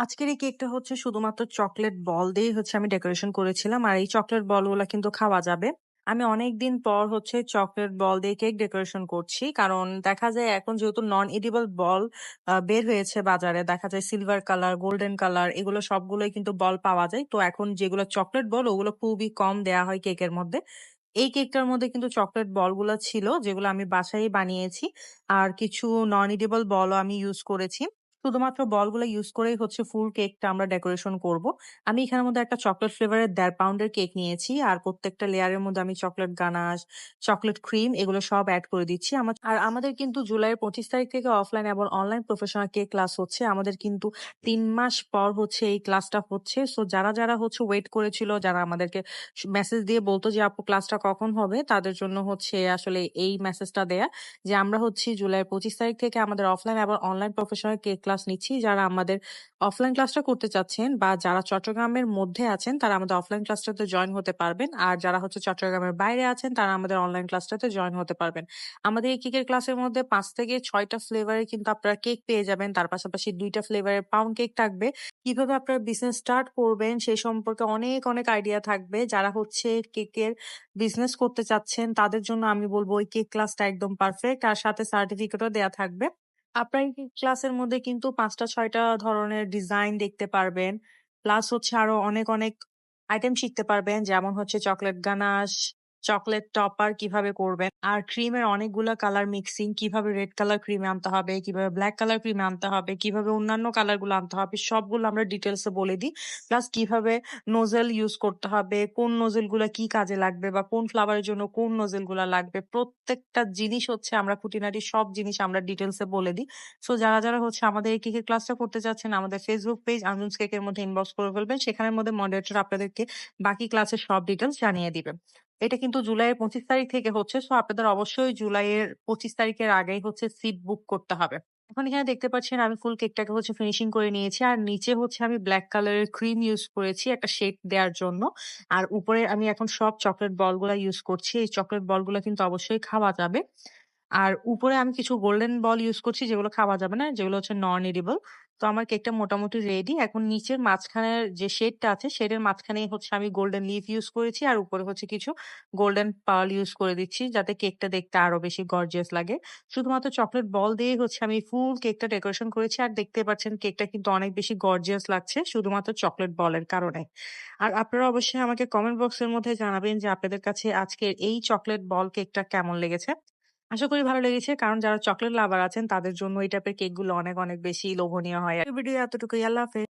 আজকের এই কেকটা হচ্ছে শুধুমাত্র চকলেট বল দিয়েই হচ্ছে আমি ডেকোরেশন করেছিলাম। আর এই চকলেট বলগুলা কিন্তু খাওয়া যাবে। আমি অনেকদিন পর হচ্ছে চকলেট বল দিয়ে কেক ডেকোরেশন করছি। কারণ দেখা যায় এখন যেহেতু নন এডিবল বল বের হয়েছে বাজারে। দেখা যায় সিলভার কালার, গোল্ডেন কালার এগুলো সবগুলোই কিন্তু বল পাওয়া যায়। তো এখন যেগুলো চকলেট বল ওগুলো খুবই কম দেয়া হয় কেকের মধ্যে। এই কেকটার মধ্যে কিন্তু চকলেট বলগুলা ছিল যেগুলো আমি বাসায় বানিয়েছি। আর কিছু নন এডিবল বলও আমি ইউজ করেছি। শুধুমাত্র বলগুলা ইউজ করেই হচ্ছে ফুল কেকটা আমরা ডেকোরেশন করব। আমি এখানের মধ্যে একটা চকলেট ফ্লেভার এর ১.৫ পাউন্ডের কেক নিয়েছি। আর প্রত্যেকটা লেয়ারের মধ্যে আমি চকলেট গানাশ, চকলেট ক্রিম এগুলো সব এড করে দিচ্ছি। আমা আর আমাদের কিন্তু জুলাইয়ের ২৫ তারিখ থেকে অফলাইন এবং অনলাইন প্রফেশনাল কেক ক্লাস হচ্ছে। আমাদের কিন্তু তিন মাস পর হচ্ছে এই ক্লাসটা হচ্ছে। সো যারা, যারা হচ্ছে ওয়েট করেছিল, যারা আমাদেরকে মেসেজ দিয়ে বলতো যে আপু ক্লাসটা কখন হবে? তাদের জন্য হচ্ছে আসলে এই মেসেজটা দেয়া। যে আমরা হচ্ছি জুলাইয়ের ২৫ তারিখ থেকে আমাদের অফলাইন এবং অনলাইন প্রফেশনাল কেক ক্লাস নিচ্ছি। যারা আমাদের অফলাইন ক্লাসটা করতে চাচ্ছেন বা যারা চট্টগ্রামের মধ্যে আছেন তারা আমাদের অফলাইন ক্লাসটাতে জয়েন হতে পারবেন। আর যারা হচ্ছে চট্টগ্রামের বাইরে আছেন তারা আমাদের অনলাইন ক্লাসটাতে জয়েন হতে পারবেন। আমাদের এই কেকের ক্লাসের মধ্যে পাঁচ থেকে ৬ টা ফ্লেভারের কিন্তু আপনারা কেক পেয়ে যাবেন। তার পাশাপাশি ২ টা ফ্লেভারের পাউন্ড কেক থাকবে। কীভাবে আপনারা বিজনেস স্টার্ট করবেন সেই সম্পর্কে অনেক, অনেক আইডিয়া থাকবে। যারা হচ্ছে কেকের বিজনেস করতে চাচ্ছেন তাদের জন্য আমি বলব ওই কেক ক্লাসটা একদম পারফেক্ট। আর সাথে সার্টিফিকেটও দেওয়া থাকবে। আপনারা ক্লাসের মধ্যে কিন্তু ৫ টা ৬ ধরনের ডিজাইন দেখতে পারবেন। প্লাস হচ্ছে আরও অনেক, অনেক আইটেম শিখতে পারবেন। যেমন হচ্ছে চকলেট গানাশ, চকলেট টপার কীভাবে করবেন। আর ক্রিমের অনেকগুলো কালার মিক্সিং কীভাবে রেড কালার ক্রিম আনতে হবে, কীভাবে ব্ল্যাক কালার ক্রিম আনতে হবে, কীভাবে অন্যান্য কালারগুলো আনতে হবে সবগুলো আমরা ডিটেইলস এ বলে দিই। প্লাস কীভাবে নোজেল ইউজ করতে হবে, কোন নোজেলগুলা কি কাজে লাগবে বা কোন ফ্লেভারের জন্য কোন নোজেলগুলা লাগবে। প্রত্যেকটা জিনিস হচ্ছে আমরা খুঁটিনাটি সব জিনিস আমরা ডিটেইলস এ বলে দিই। সো যারা, যারা হচ্ছে আমাদের এই কেকের ক্লাসটা করতে চাচ্ছেন আমাদের ফেসবুক পেজ আনজুমস কেকের মধ্যে ইনবক্স করে ফেলবেন। সেখানের মধ্যে মডারেটর আপনাদেরকে বাকি ক্লাসের সব ডিটেলস জানিয়ে দিবে। এটা কিন্তু জুলাইয়ের ২৫ তারিখ থেকে হচ্ছে। সো, আপনাদের অবশ্যই জুলাইয়ের ২৫ তারিখের আগেই হচ্ছে সিট বুক করতে হবে। এখন এখানে দেখতে পাচ্ছেন, আমি ফুল কেকটাকে হচ্ছে ফিনিশিং করে নিয়েছি। আর নিচে হচ্ছে আমি ব্ল্যাক কালারের ক্রিম ইউজ করেছি একটা শেড দেওয়ার জন্য। আর উপরে আমি এখন সব চকলেট বলগুলা ইউজ করছি। এই চকলেট বলগুলা কিন্তু অবশ্যই খাওয়া যাবে। আর উপরে আমি কিছু গোল্ডেন বল ইউজ করছি, যেগুলো খাওয়া যাবে না। যেগুলো হচ্ছে নন এডিবল। তো আমার কেকটা মোটামুটি রেডি। এখন নিচের মাঝখানের যে শেডটা আছে শেডের মাঝখানেই হচ্ছে আমি গোল্ডেন লিফ ইউজ করেছি। আর উপরে হচ্ছে কিছু গোল্ডেন পার্ল ইউজ করে দিচ্ছি, যাতে কেকটা দেখতে আরও বেশি গর্জিয়াস লাগে। শুধুমাত্র চকলেট বল দিয়েই হচ্ছে আমি ফুল কেকটা ডেকোরেশন করেছি। আর দেখতে পাচ্ছেন কেকটা কিন্তু অনেক বেশি গর্জিয়াস লাগছে, শুধুমাত্র চকলেট বলের কারণে। আর আপনারা অবশ্যই আমাকে কমেন্ট বক্সের মধ্যে জানাবেন যে আপনাদের কাছে আজকের এই চকলেট বল কেকটা কেমন লেগেছে। আশা করি ভালো লেগেছে। কারণ যারা চকলেট লাভার আছেন তাদের জন্য এই টাইপের কেকগুলো অনেক, অনেক বেশি লোভনীয় হয়। ভিডিও এতটুকুই। আল্লাহ হাফেজ।